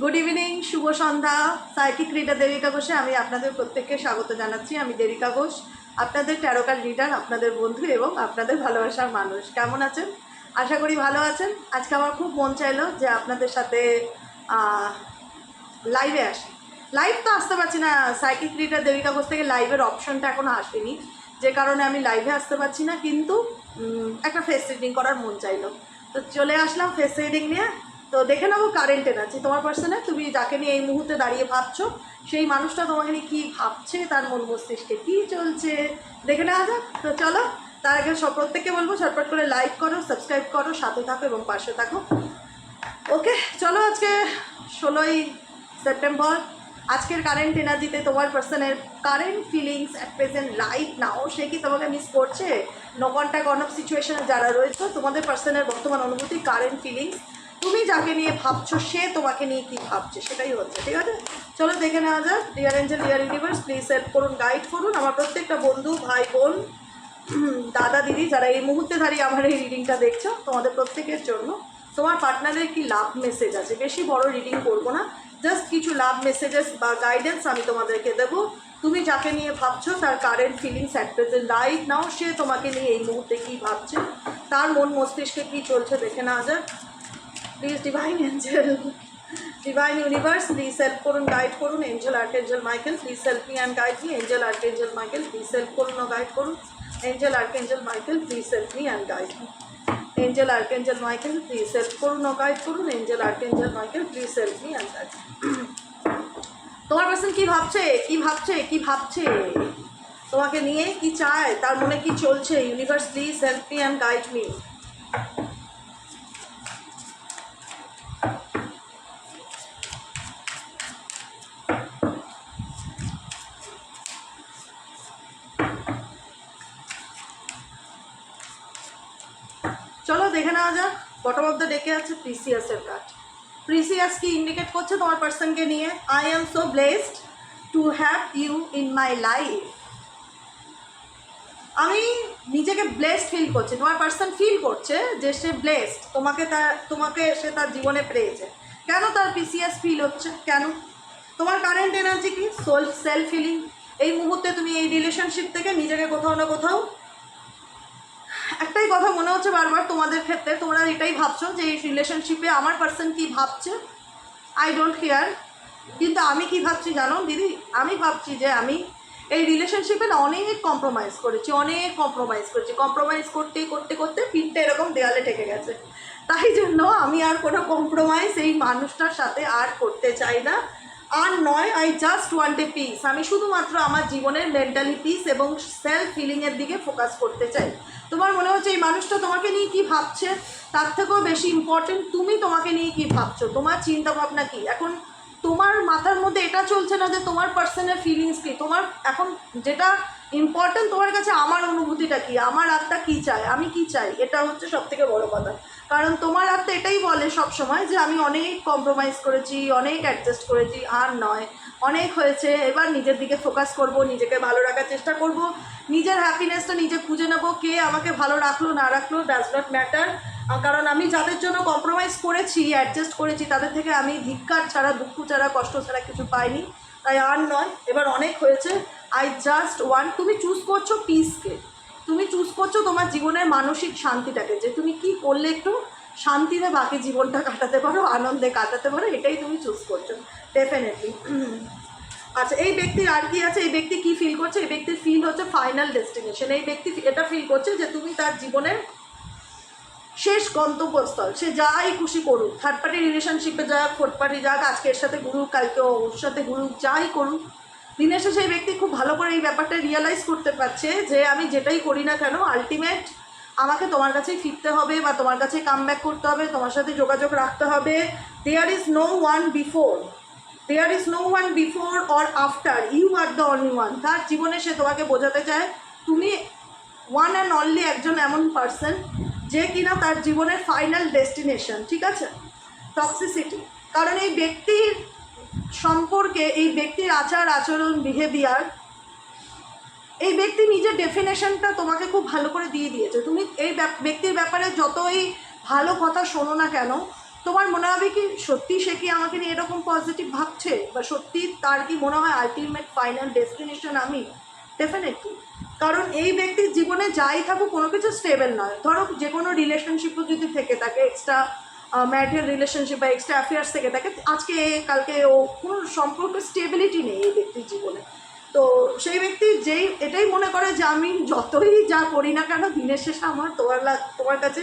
Good evening শুভ সন্ধ্যা। Psychic reader Debika ঘোষে আমি আপনাদের প্রত্যেককে স্বাগত জানাচ্ছি। আমি দেবিকা ঘোষ, আপনাদের ট্যারোকার রিডার আপনাদের বন্ধু এবং আপনাদের ভালোবাসার মানুষ। কেমন আছেন? আশা করি ভালো আছেন। আজকে আমার খুব মন চাইলো যে আপনাদের সাথে লাইভে আসি। লাইভ তো আসতে পারছি না। সাইকিক রিডার দেবিকা ঘোষ থেকে লাইভের অপশনটা এখনও আসেনি। যে কারণে আমি লাইভে আসতে পারছি না, কিন্তু একটা ফেস রিডিং করার মন চাইলো। তো চলে আসলাম ফেস রিডিং নিয়ে। তো দেখে নেব কারেন্ট এনার্জি তোমার পার্সনে তুমি যাকে নিয়ে এই মুহূর্তে দাঁড়িয়ে ভাবছ, সেই মানুষটা তোমাকে নিয়ে কী ভাবছে, তার মন মস্তিষ্কে কী চলছে, দেখে নেওয়া যাক। তো চলো, তার আগে সব প্রত্যেককে বলব, ঝটপট করে লাইক করো সাবস্ক্রাইব করো, সাথে থাকো এবং পাশে থাকো। ওকে চলো আজকে ষোলোই সেপ্টেম্বর আজকের কারেন্ট এনার্জিতে তোমার পার্সনের current feelings at present right now সে কি তোমাকে মিস করছে? নো কন্ট্যাক্ট অন অফ সিচুয়েশনে যারা রয়েছে, তোমাদের পার্সনের বর্তমান অনুভূতি কারেন্ট ফিলিংস তুমি যাকে নিয়ে ভাবছ, সে তোমাকে নিয়ে কি ভাবছে, সেটাই হচ্ছে, ঠিক আছে? চলো দেখে নেওয়া যাক dear angel dear universe please help করুন গাইড করুন। আমার প্রত্যেকটা বন্ধু, ভাই, বোন দাদা, দিদি, যারা এই মুহূর্তে দাঁড়িয়ে আমার এই রিডিংটা দেখছ, তোমাদের প্রত্যেকের জন্য তোমার পার্টনারের কি লাভ মেসেজ আছে? বেশি বড় রিডিং করব না জাস্ট কিছু লাভ মেসেজেস বা গাইডেন্স আমি তোমাদেরকে দেবো। তুমি যাকে নিয়ে ভাবছ, তার current feelings at present right now সে তোমাকে নিয়ে এই মুহূর্তে কী ভাবছে, তার মন মস্তিষ্কে কী চলছে, দেখে না যাক। Please divine angel divine universe please help করুন গাইড করুন angel archangel Michael please help me and guide me angel archangel Michael please help করুন গাইড করুন. Angel archangel Michael please help me and guide me angel archangel Michael please help করুন guide করুন. Angel archangel Michael please help me and guide তোমার person কি ভাবছে? কি ভাবছে? কি ভাবছে? তোমাকে নিয়ে কি চায়? তার মনে কি চলছে? Universe please help me and guide me চলো দেখে নেওয়া যাক। বটম অফ দ্য ডেকে আছে প্রিসিয়াসের কার্ড প্রিসিয়াস কি ইন্ডিকেট করছে তোমার পার্সনকে নিয়ে? I am so blessed to have you in my life আমি নিজেকে ব্লেসড ফিল করছি। তোমার পার্সন ফিল করছে যে সে ব্লেসড তোমাকে তার তোমাকে সে তার জীবনে পেয়েছে। কেন তার পিসিএস ফিল হচ্ছে? কেন? তোমার কারেন্ট এনার্জি কি? সোল সেলফ ফিলিং এই মুহূর্তে তুমি এই রিলেশনশিপ থেকে নিজেকে কোথাও না কোথাও একটাই কথা মনে হচ্ছে বারবার তোমাদের ক্ষেত্রে, তোমরা এটাই ভাবছ যে এই রিলেশনশিপে আমার পার্সন কি ভাবছে? আই ডোন্ট কেয়ার কিন্তু আমি কি ভাবছি জানো? দিদি, আমি ভাবছি যে আমি এই রিলেশনশিপে না অনেক কম্প্রোমাইজ করেছি, অনেক কম্প্রোমাইজ করেছি। কম্প্রোমাইজ করতে করতে করতে পিঠটা এরকম দেয়ালে ঠেকে গেছে। তাই জন্য আমি আর কোনো কম্প্রোমাইজ এই মানুষটার সাথে আর করতে চাই না। আর নয় I just want a peace আমি শুধুমাত্র আমার জীবনের মেন্টালি পিস এবং সেলফ ফিলিংয়ের দিকে ফোকাস করতে চাই। তোমার মনে হচ্ছে এই মানুষটা তোমাকে নিয়ে কি ভাবছে? তার থেকেও বেশি ইম্পর্টেন্ট তুমি তোমাকে নিয়ে কি ভাবছ? তোমার চিন্তা ভাবনা কি? এখন তোমার মাথার মধ্যে এটা চলছে না যে তোমার পার্সোনাল ফিলিংস কি? তোমার এখন যেটা ইম্পর্টেন্ট তোমার কাছে আমার অনুভূতিটা কি? আমার আত্মা কি চায়? আমি কি চাই? এটা হচ্ছে সব থেকে বড়ো কথা। কারণ তোমার আত্মা এটাই বলে সব সময় যে আমি অনেক কম্প্রোমাইজ করেছি, অনেক অ্যাডজাস্ট করেছি, আর নয়। অনেক হয়েছে, এবার নিজের দিকে ফোকাস করব, নিজেকে ভালো রাখার চেষ্টা করব নিজের হ্যাপিনেসটা নিজে খুঁজে নেব, কে আমাকে ভালো রাখল, না রাখল ডাজ নট ম্যাটার কারণ আমি যাদের জন্য কম্প্রোমাইজ করেছি অ্যাডজাস্ট করেছি, তাদের থেকে আমি ধিক্কার ছাড়া, দুঃখ ছাড়া, কষ্ট ছাড়া কিছু পাইনি। তাই আর নয়, এবার অনেক হয়েছে। আই জাস্ট ওয়ান তুমি চুজ করছ পিসকে তুমি চুজ করছ তোমার জীবনের মানসিক শান্তিটাকে, যে তুমি কি করলে একটু শান্তিতে বাকি জীবনটা কাটাতে পারো, আনন্দে কাটাতে পারো, এটাই তুমি চুজ করছ। ডেফিনেটলি আচ্ছা এই ব্যক্তির আর কি আছে? এই ব্যক্তি কি ফিল করছে? এই ব্যক্তির ফিল হচ্ছে ফাইনাল ডেস্টিনেশন এই ব্যক্তি এটা ফিল করছে যে তুমি তার জীবনের শেষ গন্তব্যস্থল। সে যাই খুশি করুক থার্ড পার্টি রিলেশনশিপে যাক ফোর্থ পার্টি যাক, আজকে এর সাথে ঘুরুক, কালকে ওর সাথে ঘুরুক, যাই করুক, দিনের শেষে এই ব্যক্তি খুব ভালো করে এই ব্যাপারটা রিয়েলাইজ করতে পারছে যে আমি যেটাই করি না কেন আলটিমেট আমাকে তোমার কাছেই ফিরতে হবে বা তোমার কাছে কাম করতে হবে, তোমার সাথে যোগাযোগ রাখতে হবে। There is no one before there is no one before or after you are the only one তার জীবনে সে তোমাকে বোঝাতে চায়, তুমি ওয়ান অ্যান্ড অনলি একজন এমন পার্সন যে কিনা তার জীবনের ফাইনাল ডেস্টিনেশন ঠিক আছে? টক্সিসিটি কারণ এই ব্যক্তির সম্পর্কে, এই ব্যক্তির আচার, আচরণ বিহেভিয়ার এই ব্যক্তি নিজের ডেফিনেশনটা তোমাকে খুব ভালো করে দিয়ে দিয়েছে। তুমি এই ব্যক্তির ব্যাপারে যতই ভালো কথা শোনো না কেন তোমার মনে হবে কি সত্যি সে কি আমাকে নিয়ে এরকম পজিটিভ ভাবছে? বা সত্যি তার কি মনে হয় আলটিমেট ফাইনাল ডেস্টিনেশন আমি? ডেফিনেটলি কারণ এই ব্যক্তির জীবনে যাই থাকুক, কোনো কিছু স্টেবল নয়। ধরো যে কোনো রিলেশনশিপও যদি থেকে থাকে এক্সট্রা ম্যারিটাল রিলেশনশিপ বা এক্সট্রা অ্যাফেয়ার্স থেকে থাকে আজকে, কালকে ও কোনো সম্পর্ক স্টেবিলিটি নেই এই ব্যক্তির জীবনে। তো সেই ব্যক্তি যেই, এটাই মনে করে যে আমি যতই যা করি না কেন, দিনের শেষে আমার তোমার তোমার কাছে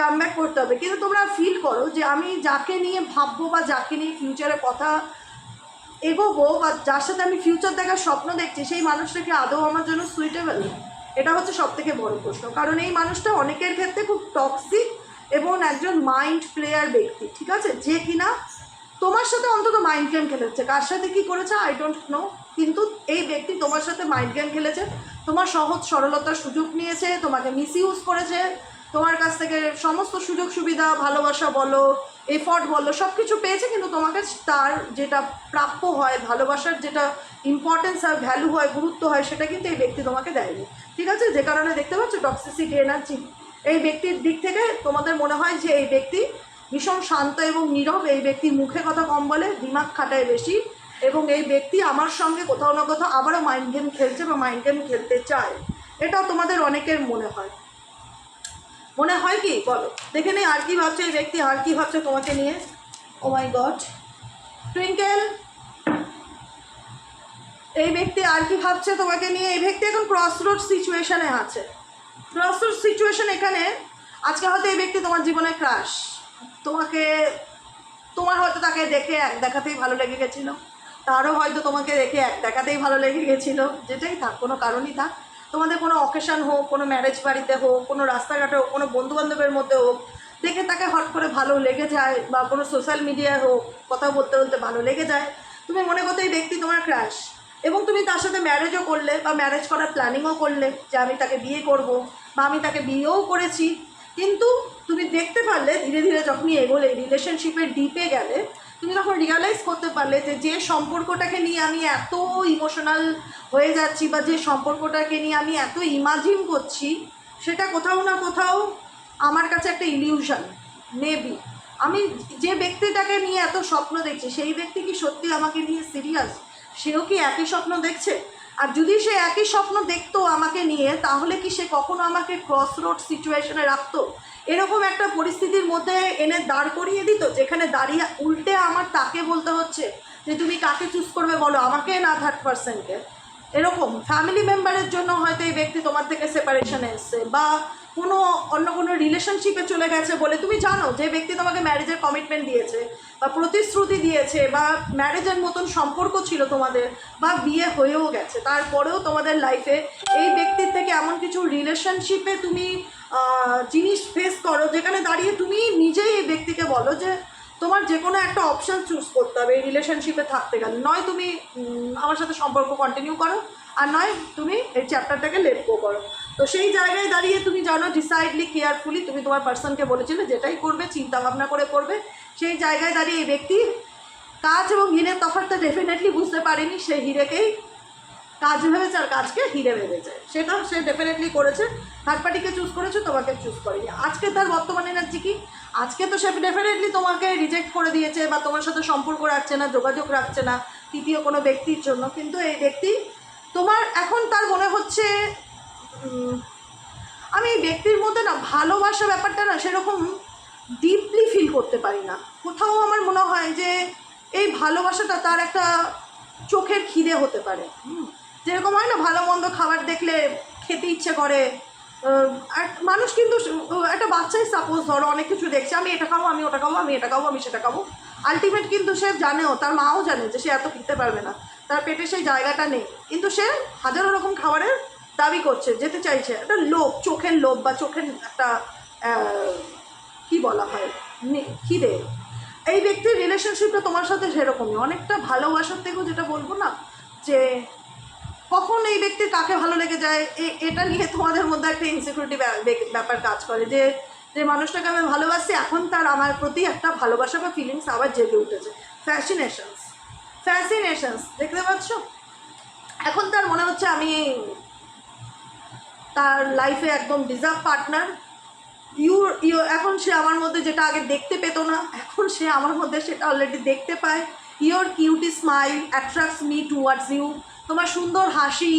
কাম ব্যাক করতে হবে। কিন্তু তোমরা ফিল করো যে আমি যাকে নিয়ে ভাববো বা যাকে নিয়ে ফিউচারে কথা এগোবো বা যার সাথে আমি ফিউচার দেখার স্বপ্ন দেখছি, সেই মানুষটা কি আদৌ আমার জন্য সুইটেবল এটা হচ্ছে সব থেকে বড় প্রশ্ন। কারণ এই মানুষটা অনেকের ক্ষেত্রে খুব টক্সিক এবং একজন মাইন্ড প্লেয়ার ব্যক্তি, ঠিক আছে? যে কিনা তোমার সাথে অন্তত মাইন্ড গেম খেলেছে। কার সাথে কি করেছে? আই ডোন্ট নো কিন্তু এই ব্যক্তি তোমার সাথে মাইন্ড গেম খেলেছে। তোমার সহজ সরলতার সুযোগ নিয়েছে, তোমাকে মিস করেছে তোমার কাছ থেকে সমস্ত সুযোগ সুবিধা, ভালোবাসা বলো এফর্ট বলো সব কিছু পেয়েছে কিন্তু তোমাকে তার যেটা প্রাপ্য হয়, ভালোবাসার যেটা ইম্পর্টেন্স হয় ভ্যালু হয়, গুরুত্ব হয়, সেটা কিন্তু এই ব্যক্তি তোমাকে দেয়নি। ঠিক আছে? যে কারণে দেখতে পাচ্ছ টক্সিসিটি এনার্জি এই ব্যক্তির দিক থেকে তোমাদের মনে হয় যে এই ব্যক্তি ভীষণ শান্ত এবং নীরব, এই ব্যক্তি মুখে কথা কম বলে, দিমাগ খাটায় বেশি এবং এই ব্যক্তি আমার সঙ্গে কোথাও না কোথাও আবারও মাইন্ড গেম খেলছে বা মাইন্ড গেম খেলতে চায়। এটাও তোমাদের অনেকের মনে হয়। মনে হয় কি? বলো। দেখে নেই আর কি ভাবছে এই ব্যক্তি, আর কি ভাবছে তোমাকে নিয়ে? ও মাই গড টুইঙ্কেল এই ব্যক্তি আর কি ভাবছে তোমাকে নিয়ে? এই ব্যক্তি এখন ক্রস রোড সিচুয়েশনে আছে। ক্রস রোড সিচুয়েশন এখানে আজকে হয়তো এই ব্যক্তি তোমার জীবনে ক্রাশ তোমাকে, তোমার হয়তো তাকে দেখে এক দেখাতেই ভালো লেগে গেছিল। তারও হয়তো তোমাকে দেখে এক দেখাতেই ভালো লেগে গেছিল। যেটাই থাক, কোনো কারণই থাক। তোমাদের কোনো অকেশান হোক, কোনো ম্যারেজ বাড়িতে হোক, কোনো রাস্তাঘাটে হোক, কোনো বন্ধুবান্ধবের মধ্যে হোক, দেখে তাকে হট করে ভালো লেগে যায় বা কোনো সোশ্যাল মিডিয়ায় হোক, কথা বলতে বলতে ভালো লেগে যায়, তুমি মনে করতে এই ব্যক্তি তোমার ক্রাশ এবং তুমি তার সাথে ম্যারেজও করলে বা ম্যারেজ করার প্ল্যানিংও করলে যে আমি তাকে বিয়ে করব বা আমি তাকে বিয়েও করেছি, কিন্তু তুমি দেখতে পারলে ধীরে ধীরে যখনই এগোলে রিলেশনশিপের ডিপে গেলে তুমি তখন রিয়ালাইজ করতে পারলে যে যে সম্পর্কটাকে নিয়ে আমি এত ইমোশনাল হয়ে যাচ্ছি বা যে সম্পর্কটাকে নিয়ে আমি এত ইমাজিন করছি, সেটা কোথাও না কোথাও আমার কাছে একটা ইলিউশন মেবি আমি যে ব্যক্তিটাকে নিয়ে এত স্বপ্ন দেখছি, সেই ব্যক্তি কি সত্যি আমাকে নিয়ে সিরিয়াস সেও কি একই স্বপ্ন দেখছে? আর যদি সে একই স্বপ্ন দেখতো আমাকে নিয়ে, তাহলে কি সে কখনো আমাকে ক্রস রোড সিচুয়েশনে রাখতো? এরকম একটা পরিস্থিতির মধ্যে এনে দাঁড় করিয়ে দিত, যেখানে দাঁড়িয়ে উল্টে আমার তাকে বলতে হচ্ছে যে, তুমি কাকে চুজ করবে বলো? আমাকে না থার্ড পার্সনকে এরকম ফ্যামিলি মেম্বারের জন্য হয়তো এই ব্যক্তি তোমার থেকে সেপারেশনে এসছে বা কোনো অন্য কোনো রিলেশনশিপে চলে গেছে বলে তুমি জানো যে ব্যক্তি তোমাকে ম্যারেজের কমিটমেন্ট দিয়েছে বা প্রতিশ্রুতি দিয়েছে বা ম্যারেজের মতন সম্পর্ক ছিল তোমাদের বা বিয়ে হয়েও গেছে। তারপরেও তোমাদের লাইফে এই ব্যক্তির থেকে এমন কিছু রিলেশনশিপে তুমি জিনিস ফেস করো, যেখানে দাঁড়িয়ে তুমি নিজেই এই ব্যক্তিকে বলো যে তোমার যে কোনো একটা অপশান চুজ করতে হবে, এই রিলেশনশিপে থাকতে গেলে। নয় তুমি আমার সাথে সম্পর্ক কন্টিনিউ করো, আর নয় তুমি এই চ্যাপ্টারটাকে লেট গো করো। তো সেই জায়গায় দাঁড়িয়ে তুমি জানো ডিসাইডলি কেয়ারফুলি তুমি তোমার পার্সনকে বলেছিলে যেটাই করবে চিন্তা ভাবনা করে করবে। সেই জায়গায় দাঁড়িয়ে এই ব্যক্তি কাজ এবং হিরের তফাৎটা ডেফিনেটলি বুঝতে পারেনি, সেই হিরেকেই কাজ ভেবেছে আর কাজকে হিরে ভেবেছে সেটা সে ডেফিনেটলি করেছে। থার্ড পার্টিকে চুজ করেছে, তোমাকে চুজ করেনি। আজকে তার বর্তমানে এনার্জি কি? আজকে তো সে ডেফিনেটলি তোমাকে রিজেক্ট করে দিয়েছে বা তোমার সাথে সম্পর্ক রাখছে না, যোগাযোগ রাখছে না, তৃতীয় কোনো ব্যক্তির জন্য। কিন্তু এই ব্যক্তি তোমার এখন তার মনে হচ্ছে আমি এই ব্যক্তির মধ্যে না ভালোবাসা ব্যাপারটা না সেরকম ডিপলি ফিল করতে পারি না। কোথাও আমার মনে হয় যে এই ভালোবাসাটা তার একটা চোখের খিদে হতে পারে। হুম। যেরকম হয় না, ভালো মন্দ খাবার দেখলে খেতে ইচ্ছে করে। আর মানুষ কিন্তু একটা বাচ্চাই সাপোজ ধরো, অনেক কিছু দেখছে, আমি এটা খাব, আমি ওটা খাব, আমি এটা খাব, আমি সেটা খাব। আলটিমেট কিন্তু সে জানেও, তার মাও জানে যে সে এত খেতে পারবে না। তার পেটে সেই জায়গাটা নেই। কিন্তু সে হাজারো রকম খাবারের দাবি করছে, যেতে চাইছে। একটা লোভ, চোখের লোভ বা চোখের একটা কি বলা হয়? খিদে। এই ব্যক্তির রিলেশনশিপটা তোমার সাথে সেরকমই। অনেকটা ভালোবাসার থেকেও যেটা বলব না, যে কখন এই ব্যক্তির কাকে ভালো লেগে যায়? এটা নিয়ে তোমাদের মধ্যে একটা ইনসিকিউরিটি ব্যাপার কাজ করে যে যে মানুষটাকে আমি ভালোবাসি, এখন তার আমার প্রতি একটা ভালোবাসা বা ফিলিংস আবার জেগে উঠেছে। ফ্যাসিনেশনস ফ্যাসিনেশনস দেখতে পাচ্ছ? এখন তার মনে হচ্ছে আমি তার লাইফে একদম ডিজার্ভ পার্টনার ইউ ইউ এখন সে আমার মধ্যে যেটা আগে দেখতে পেতো না, এখন সে আমার মধ্যে সেটা অলরেডি দেখতে পায়। Your cutie smile attracts me towards you তোমার সুন্দর হাসি,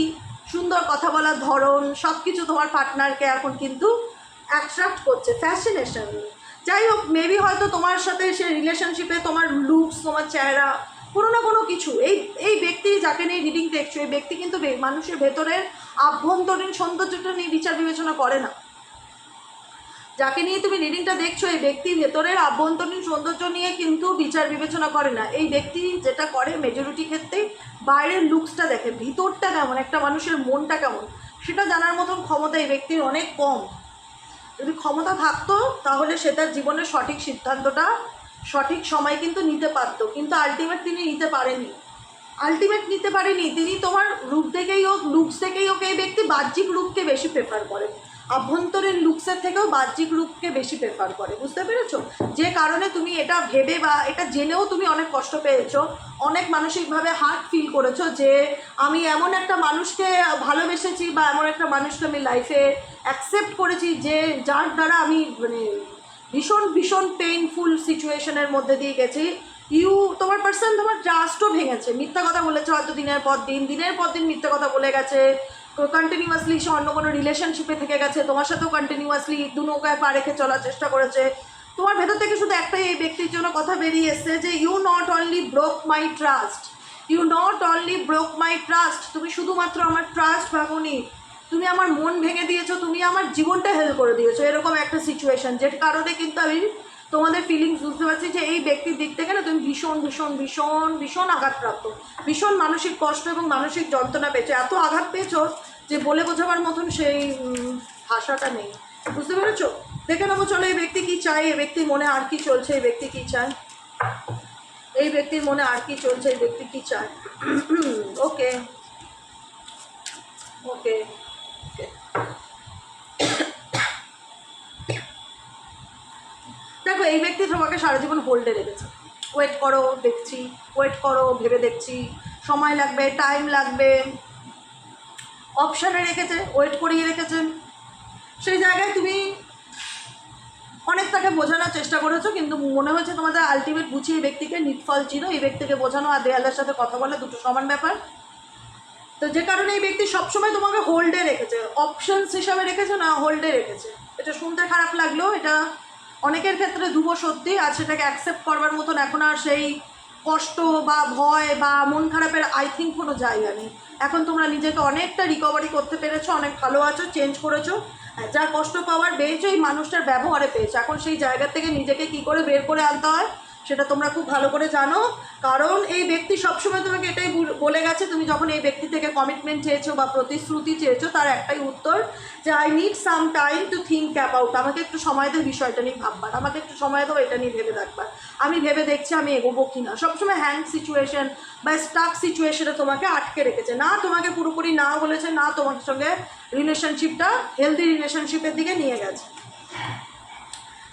সুন্দর কথা বলার ধরন সব কিছু তোমার পার্টনারকে এখন কিন্তু অ্যাট্রাক্ট করছে ফ্যাসিনেশন যাই হোক মেবি হয়তো তোমার সাথে সে রিলেশনশিপে তোমার লুকস তোমার চেহারা, কোনো না কোনো কিছু, এই এই ব্যক্তি যাকে নিয়ে রিডিং দেখছ, এই ব্যক্তি কিন্তু মানুষের ভেতরের আভ্যন্তরীণ সৌন্দর্যটা নিয়ে বিচার বিবেচনা করে না। যাকে নিয়ে তুমি রিডিংটা দেখছ, এই ব্যক্তি ভেতরের আভ্যন্তরীণ সৌন্দর্য নিয়ে কিন্তু বিচার বিবেচনা করে না। এই ব্যক্তি যেটা করে মেজরিটি ক্ষেত্রে বাইরের লুকসটা দেখে, ভিতরটা কেমন, একটা মানুষের মনটা কেমন, সেটা জানার মতন ক্ষমতা এই ব্যক্তির অনেক কম। যদি ক্ষমতা থাকতো, তাহলে সে তার জীবনের সঠিক সিদ্ধান্তটা সঠিক সময় কিন্তু নিতে পারতো, কিন্তু আলটিমেট তিনি নিতে পারেনি আলটিমেট নিতে পারেনি তিনি তোমার রূপ দেখেই হোক লুকস থেকেই হোক, এই ব্যক্তি বাহ্যিক রূপকে বেশি প্রেফার করে। আভ্যন্তরীণ লুকসের থেকেও বাহ্যিক রূপকে বেশি প্রেফার করে, বুঝতে পেরেছ? যে কারণে তুমি এটা ভেবে বা এটা জেনেও তুমি অনেক কষ্ট পেয়েছ, অনেক মানসিকভাবে হার্ট ফিল করেছ যে আমি এমন একটা মানুষকে ভালোবেসেছি বা এমন একটা মানুষকে আমি লাইফে অ্যাকসেপ্ট করেছি যে যার দ্বারা আমি মানে ভীষণ ভীষণ পেইনফুল সিচুয়েশনের মধ্যে দিয়ে গেছি। ইউ তোমার পার্সন তোমার ট্রাস্টও ভেঙেছে। মিথ্যা কথা বলেছে হয়তো দিনের পর দিন, দিনের পর দিন মিথ্যা কথা বলে গেছে। কন্টিনিউয়াসলি সে অন্য কোনো রিলেশনশিপে থেকে গেছে, তোমার সাথেও কন্টিনিউয়াসলি দু নৌকায় পা রেখে চলার চেষ্টা করেছে। তোমার ভেতর থেকে শুধু একটাই এই ব্যক্তির জন্য কথা বেরিয়ে এসছে যে you not only broke my trust you not only broke my trust তুমি শুধুমাত্র আমার ট্রাস্ট ভাবনি তুমি আমার মন ভেঙে দিয়েছ। তুমি আমার জীবনটা হেল্প করে দিয়েছ। এরকম একটা সিচুয়েশন যের কারণে কিন্তু আমি তোমাদের ফিলিংস বুঝতে পারছি যে এই ব্যক্তির দিক থেকে না তুমি ভীষণ ভীষণ ভীষণ ভীষণ আঘাতপ্রাপ্ত। ভীষণ মানসিক কষ্ট এবং মানসিক যন্ত্রণা পেয়েছ। এত আঘাত পেয়েছ যে বলে বোঝাবার মতন সেই ভাষাটা নেই। বুঝতে পেরেছ? দেখে নেব চলো এই ব্যক্তি কি চায়, এই ব্যক্তির মনে আর কি চলছে, এই ব্যক্তি কি চায়? এই ব্যক্তির মনে আর কি চলছে, এই ব্যক্তি কি চায়? ওকে ওকে ওকে দেখো এই ব্যক্তি তোমাকে সারা জীবন হোল্ডে রেখেছে। ওয়েট করো, দেখছি। ওয়েট করো, ভেবে দেখছি। সময় লাগবে টাইম লাগবে। অপশানে রেখেছে ওয়েট করিয়ে রেখেছেন সেই জায়গায় তুমি অনেক তাকে বোঝানোর চেষ্টা করেছ, কিন্তু মনে হয়েছে তোমাদের আলটিমেট বুঝিয়ে এই ব্যক্তিকে নিটফল ছিল এই ব্যক্তিকে বোঝানো আর দেয়ালের সাথে কথা বলা দুটো সমান ব্যাপার। তো যে কারণে এই ব্যক্তি সবসময় তোমাকে হোল্ডে রেখেছে। অপশনস হিসাবে রেখেছে না হোল্ডে রেখেছে? এটা শুনতে খারাপ লাগল, এটা অনেকের ক্ষেত্রে ধ্রুব সত্যি, আর সেটাকে অ্যাকসেপ্ট করবার মতন এখন আর সেই কষ্ট বা ভয় বা মন খারাপের আই থিঙ্ক কোনো জায়গা নেই। এখন তোমরা নিজেকে অনেকটা রিকভারি করতে পেরেছ, অনেক ভালো আছো চেঞ্জ করেছ। যা কষ্ট পাওয়ার পেয়েছ এই মানুষটার ব্যবহারে পেয়েছ। এখন সেই জায়গা থেকে নিজেকে কি করে বের করে আনতে হয়? সেটা তোমরা খুব ভালো করে জানো। কারণ এই ব্যক্তি সবসময় তোমাকে এটাই বল- গেছে, তুমি যখন এই ব্যক্তি থেকে কমিটমেন্ট চেয়েছো বা প্রতিশ্রুতি চেয়েছো, তার একটাই উত্তর যে I need some time to think about আমাকে একটু সময় দেও বিষয়টা নিয়ে ভাববার। আমাকে একটু সময় দেবো এটা নিয়ে ভেবে দেখবার। আমি ভেবে দেখছি আমি এগোবো কি না সবসময় হ্যান্ড সিচুয়েশন বা স্টাক সিচুয়েশনে তোমাকে আটকে রেখেছে। না তোমাকে পুরোপুরি না বলেছে, না তোমার সঙ্গে রিলেশনশিপটা হেলদি রিলেশনশিপের দিকে নিয়ে গেছে।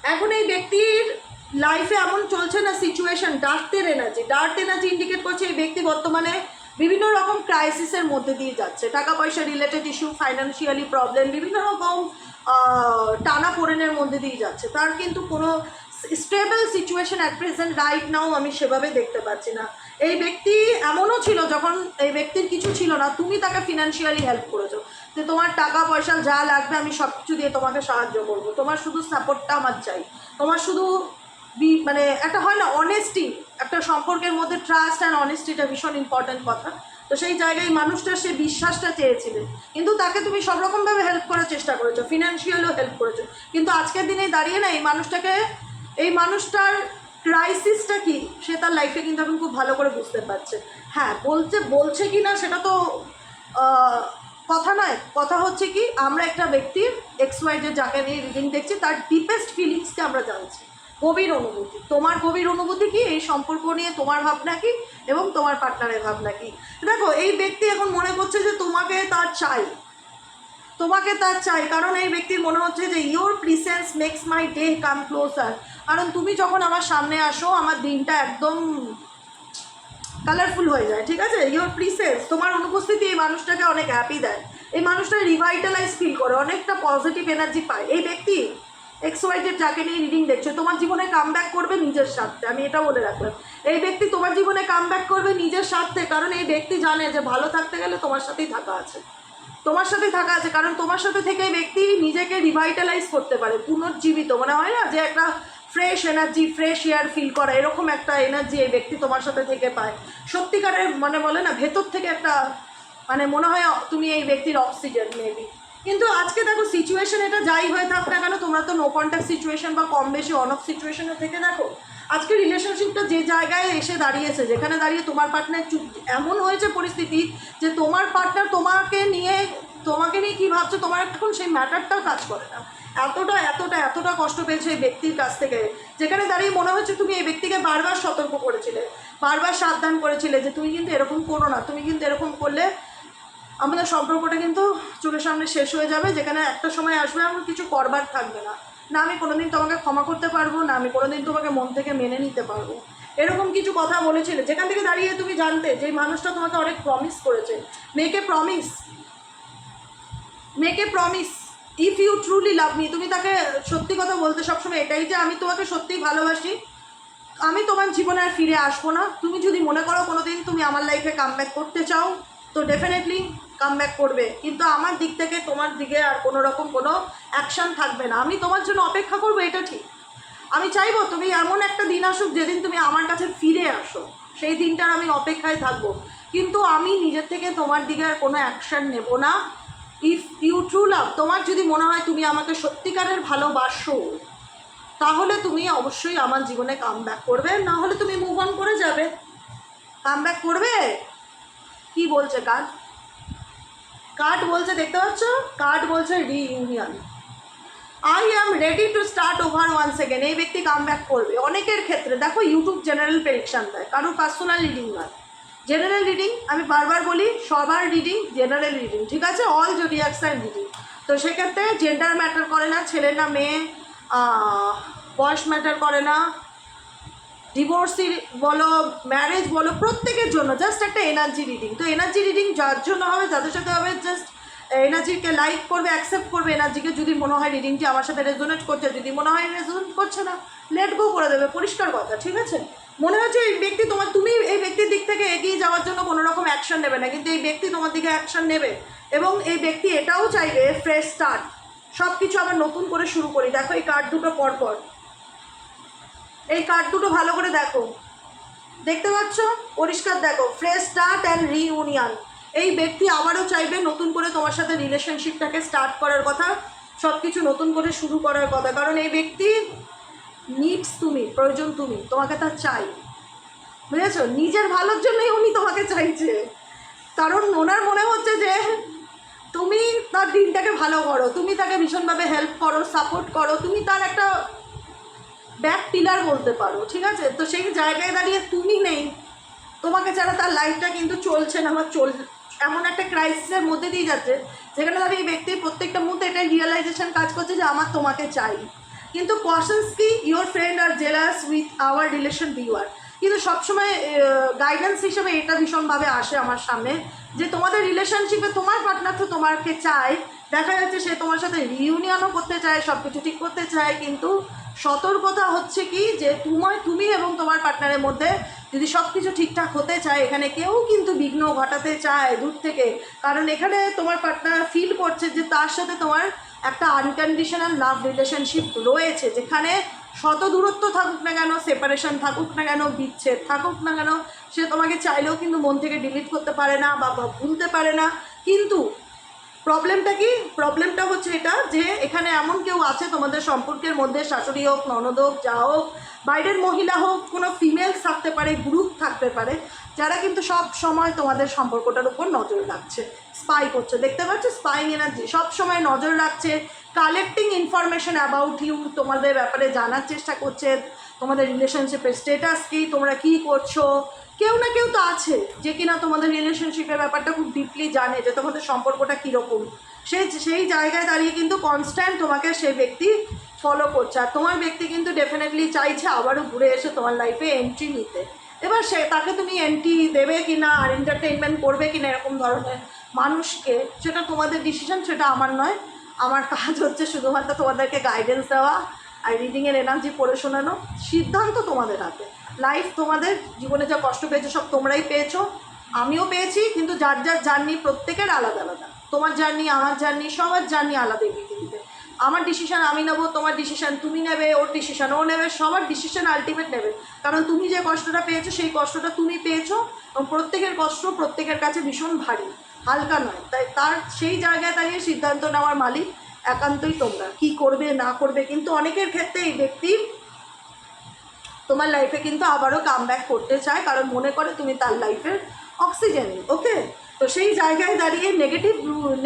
এখন এই ব্যক্তির লাইফে এমন চলছে না সিচুয়েশন ডার্টের এনার্জি ডার্ট এনার্জি ইন্ডিকেট করছে এই ব্যক্তি বর্তমানে বিভিন্ন রকম ক্রাইসিসের মধ্যে দিয়ে যাচ্ছে। টাকা পয়সা রিলেটেড ইস্যু ফাইন্যান্সিয়ালি প্রবলেম বিভিন্ন রকম টানা পোড়েনের মধ্যে দিয়ে যাচ্ছে। তার কিন্তু কোনো stable situation at present right now আমি সেভাবে দেখতে পাচ্ছি না। এই ব্যক্তি এমনও ছিল যখন এই ব্যক্তির কিছু ছিল না, তুমি তাকে ফিনান্সিয়ালি হেল্প করেছ। যে তোমার টাকা পয়সা যা লাগবে আমি সব কিছু দিয়ে তোমাকে সাহায্য করব। তোমার শুধু সাপোর্টটা আমার চাই। তোমার শুধু মানে একটা হয় না অনেস্টি একটা সম্পর্কের মধ্যে ট্রাস্ট অ্যান্ড অনেস্টিটা ভীষণ ইম্পর্ট্যান্ট কথা। তো সেই জায়গায় মানুষটার সে বিশ্বাসটা চেয়েছিলেন। কিন্তু তাকে তুমি সব রকমভাবে হেল্প করার চেষ্টা করেছ ফিনান্সিয়ালও হেল্প করেছ। কিন্তু আজকের দিনে দাঁড়িয়ে না, এই মানুষটাকে, এই মানুষটার ক্রাইসিসটা কি, সে তার লাইফে কিন্তু এখন খুব ভালো করে বুঝতে পারছে। হ্যাঁ বলছে বলছে কি না সেটা তো কথা নয়। কথা হচ্ছে কি, আমরা একটা ব্যক্তির এক্স ওয়াই যাকে নিয়ে রিডিং দেখছি, তার ডিপেস্ট ফিলিংসকে আমরা জানছি। গভীর অনুভূতি। তোমার গভীর অনুভূতি কি? এই সম্পর্ক নিয়ে তোমার ভাবনা কি? এবং তোমার পার্টনারের ভাবনা কি? দেখো, এই ব্যক্তি এখন মনে করছে যে তোমাকে তার চাই। তোমাকে তার চাই। কারণ এই ব্যক্তির মনে হচ্ছে যে your presence makes my day come closer কারণ তুমি যখন আমার সামনে আসো, আমার দিনটা একদম কালারফুল হয়ে যায়, ঠিক আছে? ইওর প্রিসেন্স তোমার অনুপস্থিতি এই মানুষটাকে অনেক হ্যাপি দেয়। এই মানুষটা রিভাইটালাইজ ফিল করে, অনেকটা পজিটিভ এনার্জি পায়। এই ব্যক্তি এক্স ওয়াইজের যাকে নিয়ে রিডিং দেখছ, তোমার জীবনে কাম করবে নিজের স্বার্থে, আমি এটা বলে রাখলাম। এই ব্যক্তি তোমার জীবনে কাম করবে নিজের স্বার্থে, কারণ এই ব্যক্তি জানে যে ভালো থাকতে গেলে তোমার সাথেই থাকা আছে। তোমার সাথে থাকা আছে, কারণ তোমার সাথে থেকে ব্যক্তি নিজেকে রিভাইটালাইজ করতে পারে, পুনর্জীবিত। মানে হয় না যে একটা fresh energy fresh air feel করা, এরকম একটা এনার্জি এই ব্যক্তি তোমার সাথে থেকে পায়। সত্যিকারের মানে বলে না, ভেতর থেকে একটা মানে মনে হয় তুমি এই ব্যক্তির অক্সিজেন মেবি কিন্তু আজকে দেখো সিচুয়েশন এটা যাই হয়ে থাক না কেন, তোমরা তো নো কন্ট্যাক্ট সিচুয়েশন বা কম বেশি অন অফ সিচুয়েশনে থেকে দেখো। আজকে রিলেশনশিপটা যে জায়গায় এসে দাঁড়িয়েছে, যেখানে দাঁড়িয়ে তোমার পার্টনার চুপ, এমন হয়েছে পরিস্থিতি যে তোমার পার্টনার তোমাকে নিয়ে তোমাকে নিয়ে কী ভাবছ, তোমার এখন সেই ম্যাটারটাও কাজ করে না। এতটা এতটা এতটা কষ্ট পেয়েছে এই ব্যক্তির কাছ থেকে, যেখানে দাঁড়িয়ে মনে হচ্ছে তুমি এই ব্যক্তিকে বারবার সতর্ক করেছিলে, বারবার সাবধান করেছিলে যে তুমি কিন্তু এরকম করো না, তুমি কিন্তু এরকম করলে আমাদের সম্পর্কটা কিন্তু চোখের সামনে শেষ হয়ে যাবে, যেখানে একটা সময় আসবে আমার কিছু করবার থাকবে না। না আমি কোনোদিন তোমাকে ক্ষমা করতে পারব, না আমি কোনোদিন তোমাকে মন থেকে মেনে নিতে পারব। এরকম কিছু কথা বলেছিলে, যেখান থেকে দাঁড়িয়ে তুমি জানতে যে মানুষটা তোমাকে অনেক প্রমিস করেছে। Make a promise make a promise if you truly love me তুমি তাকে সত্যি কথা বলতে সবসময় এটাই যে আমি তোমাকে সত্যিই ভালোবাসি। আমি তোমার জীবনে আর ফিরে আসব না। তুমি যদি মনে করো কোনো দিন তুমি আমার লাইফে কাম করতে চাও, তো ডেফিনেটলি কাম ব্যাক করবে। কিন্তু আমার দিক থেকে, তোমার দিকে আর কোনো রকম কোনো অ্যাকশান থাকবে না। আমি তোমার জন্য অপেক্ষা করব, এটা ঠিক। আমি চাইব তুমি এমন একটা দিন আসুক যেদিন তুমি আমার কাছে ফিরে আসো। সেই দিনটার আমি অপেক্ষায় থাকব। কিন্তু আমি নিজের থেকে তোমার দিকে আর কোনো অ্যাকশান নেব না। ইফ ইউ ট্রু লাভ তোমার যদি মনে হয় তুমি আমাকে সত্যিকারের ভালোবাসো, তাহলে তুমি অবশ্যই আমার জীবনে কাম ব্যাক করবে। না হলে তুমি মুভ অন করে যাবে। কাম ব্যাক করবে? কি বলছে কার্ড কার্ড বলছে, দেখতে পাচ্ছ? কার্ড বলছে reunion I am ready to start over one second এই ব্যক্তি কাম ব্যাক করবে। অনেকের ক্ষেত্রে, দেখো ইউটিউব জেনারেল প্রেডিকশান দেয়। কারোর পার্সোনাল রিডিং নয়। জেনারেল রিডিং আমি বারবার বলি, সবার রিডিং জেনারেল রিডিং ঠিক আছে? অল জোডিয়াক সাইন রিডিং তো সেক্ষেত্রে জেন্ডার ম্যাটার করে না, ছেলে না মেয়ে বয়স ম্যাটার করে না। ডিভোর্সি বলো ম্যারেজ বলো, প্রত্যেকের জন্য জাস্ট একটা এনার্জি রিডিং তো এনার্জি রিডিং যার জন্য হবে, যাদের সাথে হবে জাস্ট এনার্জিকে লাইক করবে অ্যাকসেপ্ট করবে এনার্জিকে যদি মনে হয় রিডিংটি আমার সাথে রেজোনেট করছে, যদি মনে হয় রেজোনেট করছে না লেট গো করে দেবে, পরিষ্কার কথা, ঠিক আছে? মনে হচ্ছে এই ব্যক্তি তোমার, তুমি এই ব্যক্তির দিক থেকে এগিয়ে যাওয়ার জন্য কোনো রকম অ্যাকশন নেবে না, কিন্তু এই ব্যক্তি তোমার দিকে অ্যাকশন নেবে, এবং এই ব্যক্তি এটাও চাইবে ফ্রেশ স্টার্ট সব কিছু আবার নতুন করে শুরু করি। দেখো, এই কার্ড দুটো পরপর। এই কার্ড দুটো ভালো করে দেখো। দেখতে পাচ্ছ? পরিষ্কার দেখো। ফ্রেশ স্টার্ট অ্যান্ড রিইউনিয়ন এই ব্যক্তি আবারও চাইবে নতুন করে তোমার সাথে রিলেশনশিপটাকে স্টার্ট করার কথা সব কিছু নতুন করে শুরু করার কথা। কারণ এই ব্যক্তি নিডস তুমি, প্রয়োজন তুমি, তোমাকে তার চাই। বুঝেছ? নিজের ভালোর জন্যই উনি তোমাকে চাইছে। কারণ ওনার মনে হচ্ছে যে তুমি তার দিনটাকে ভালো করো, তুমি তাকে ভীষণভাবে হেল্প করো সাপোর্ট করো, তুমি তার একটা ব্যাক পিলার বলতে পারো, ঠিক আছে? তো সেই জায়গায় দাঁড়িয়ে তুমি নেই। তোমাকে ছাড়া তার লাইফটা কিন্তু চলছে না আমার চল, এমন একটা ক্রাইসিসের মধ্যে দিয়ে যাচ্ছে, যেখানে দাঁড়িয়ে এই ব্যক্তির প্রত্যেকটা মুহূর্তে এটাই রিয়েলাইজেশন কাজ করছে যে আমার তোমাকে চাই। কিন্তু কশনস কি your friend are jealous with our relation beware কিন্তু সবসময় গাইডেন্স হিসেবে এটা ভীষণভাবে আসে আমার সামনে, যে তোমাদের রিলেশনশিপে তোমার পার্টনার তো তোমাকে চায়। দেখা যাচ্ছে সে তোমার সাথে রিউনিয়নও করতে চায় সব কিছু ঠিক করতে চায়, কিন্তু সতর্কতা হচ্ছে কি যে তোমার তুমি এবং তোমার পার্টনারের মধ্যে যদি সব কিছু ঠিকঠাক হতে চায়, এখানে কেউ কিন্তু বিঘ্ন ঘটাতে চায় দূর থেকে। কারণ এখানে তোমার পার্টনার ফিল করছে যে তার সাথে তোমার একটা আনকন্ডিশনাল লাভ রিলেশনশিপ রয়েছে, যেখানে শত দূরত্ব থাকুক না কেন সেপারেশন থাকুক না কেন, বিচ্ছেদ থাকুক না কেন, সে তোমাকে চাইলেও কিন্তু মন থেকে ডিলিট করতে পারে না বা বা ভুলতে পারে না। কিন্তু প্রবলেমটা কি? প্রবলেমটা হচ্ছে এটা যে এখানে এমন কেউ আছে তোমাদের সম্পর্কের মধ্যে, শাশুড়ি হোক, ননদ হোক, যা হোক, বাইরের মহিলা হোক, কোনো ফিমেল থাকতে পারে গ্রুপ থাকতে পারে, যারা কিন্তু সব সময় তোমাদের সম্পর্কটার উপর নজর রাখছে। স্পাই করছে। দেখতে পাচ্ছ? স্পাইং এনার্জি সব সময় নজর রাখছে কালেক্টিং ইনফরমেশন অ্যাবাউট ইউ তোমাদের ব্যাপারে জানার চেষ্টা করছে, তোমাদের রিলেশনশিপের স্টেটাস কী, তোমরা কী করছ কেউ না কেউ তো আছে যে কিনা তোমাদের রিলেশনশিপের ব্যাপারটা খুব ডিপলি জানে যে তোমাদের সম্পর্কটা কীরকম। সেই সেই জায়গায় দাঁড়িয়ে কিন্তু কনস্ট্যান্ট তোমাকে সেই ব্যক্তি ফলো করছে। আর তোমার ব্যক্তি কিন্তু ডেফিনেটলি চাইছে আবারও ঘুরে এসে তোমার লাইফে এন্ট্রি নিতে। এবার সে, তাকে তুমি এন্ট্রি দেবে কি না আর এন্টারটেনমেন্ট করবে কি না এরকম ধরনের মানুষকে, সেটা তোমাদের ডিসিশন সেটা আমার নয়। আমার কাজ হচ্ছে শুধুমাত্র তোমাদেরকে গাইডেন্স দেওয়া আর রিডিংয়ের এনার্জি পড়ে শোনানো সিদ্ধান্ত তোমাদের হাতে। লাইফ তোমাদের জীবনে যা কষ্ট পেয়েছ সব তোমরাই পেয়েছ। আমিও পেয়েছি, কিন্তু যার যার জার্নি প্রত্যেকের আলাদা আলাদা। তোমার জার্নি আমার জার্নি সবার জার্নি আলাদা পৃথিবীতে। আমার ডিসিশন আমি নেব, তোমার ডিসিশন তুমি নেবে, ওর ডিসিশন ও নেবে, সবার ডিসিশন আলটিমেট নেবে। কারণ তুমি যে কষ্টটা পেয়েছ, সেই কষ্টটা তুমি পেয়েছ এবং প্রত্যেকের কষ্ট প্রত্যেকের কাছে ভীষণ ভারী, হালকা নয়। তাই তার সেই জায়গায় দাঁড়িয়ে সিদ্ধান্ত নেওয়ার মালিক একান্তই তোমরা। কি করবে, না করবে, কিন্তু অনেকের ক্ষেত্রে এই ব্যক্তি তোমার লাইফে কিন্তু আবারও কাম ব্যাক করতে চায়, কারণ মনে করে তুমি তার লাইফের অক্সিজেন ওকে তো সেই জায়গায় দাঁড়িয়ে নেগেটিভ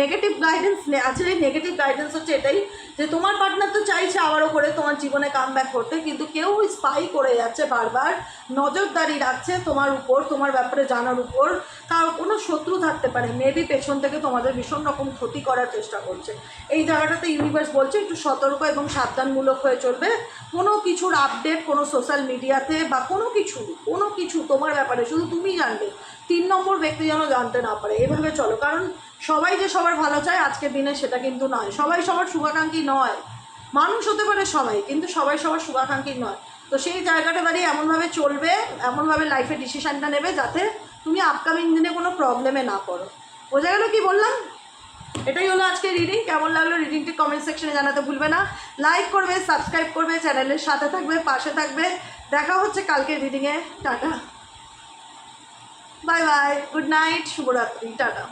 নেগেটিভ গাইডেন্স আসলে নেগেটিভ গাইডেন্স হচ্ছে এটাই যে তোমার পার্টনার তো চাইছে আবারও করে তোমার জীবনে কাম ব্যাক করতে কিন্তু কেউ স্পাই করে যাচ্ছে বারবার, নজরদারি রাখছে তোমার উপর, তোমার ব্যাপারে জানার উপর। কার কোনো শত্রু থাকতে পারে মেবি পেছন থেকে তোমাদের ভীষণ রকম ক্ষতি করার চেষ্টা করছে। এই জায়গাটাতে ইউনিভার্স বলছে একটু সতর্ক এবং সাবধানমূলক হয়ে চলবে। কোনো কিছুর আপডেট কোনো সোশ্যাল মিডিয়াতে বা কোনো কিছু কোনো কিছু তোমার ব্যাপারে, শুধু তুমি জানবে। তিন নম্বর ব্যক্তি যেন জানতে না পারে। এভাবে চলো। কারণ সবাই যে সবার ভালো চায় আজকের দিনে সেটা কিন্তু নয়। সবাই সবার শুভাকাঙ্ক্ষী নয়। মানুষ হতে পারে সবাই, কিন্তু সবাই সবার শুভাকাঙ্ক্ষী নয়। তো সেই জায়গাটা দাঁড়িয়ে এমনভাবে চলবে, এমনভাবে লাইফে ডিসিশানটা নেবে যাতে তুমি আপকামিং দিনে কোনো প্রবলেমে না পড়ো। বোঝা গেল কি বললাম? এটাই হলো আজকে রিডিং কেমন লাগল রিডিংটি কমেন্ট সেকশনে জানাতে ভুলবে না। লাইক করবে সাবস্ক্রাইব করবে চ্যানেলের সাথে থাকবে, পাশে থাকবে। দেখা হচ্ছে কালকে রিডিংয়ে tata. Bye bye good night শুভরাত্রি, টাটা।